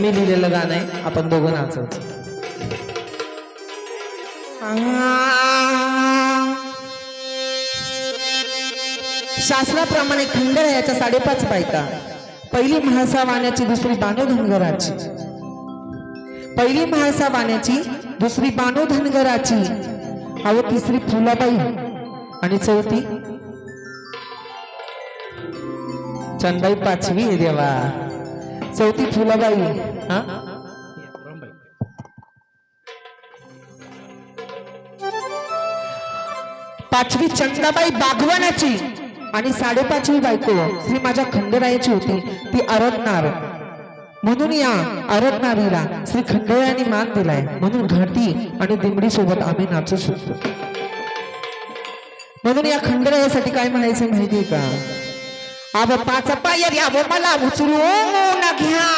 मी लिहिलेलं गाणं आहे आपण दोघं नाचवतो शास्त्राप्रमाणे खंडरायाच्या साडेपाच बायका. पहिली म्हाळसा वाण्याची दुसरी बानो धनगराची पहिली महासा वाण्याची दुसरी बानो धनगराची अव तिसरी फुलाबाई आणि चौथी चंदाई पाचवी देवा. चौथी फुलाबाई. पाचवी चंदाबाई बागवानाची आणि साडेपाचवी बायको श्री माझ्या खंडरायाची होती. ती अरदनार म्हणून या अरदनारीला श्री खंडरायाने मान दिलाय. म्हणून घाटी आणि दिमडी सोबत आम्ही नाचू शकतो. म्हणून या खंडरायासाठी काय म्हणायचं माहितीये का? आव पाच पायर यावं मला उचलू उचलून घ्या.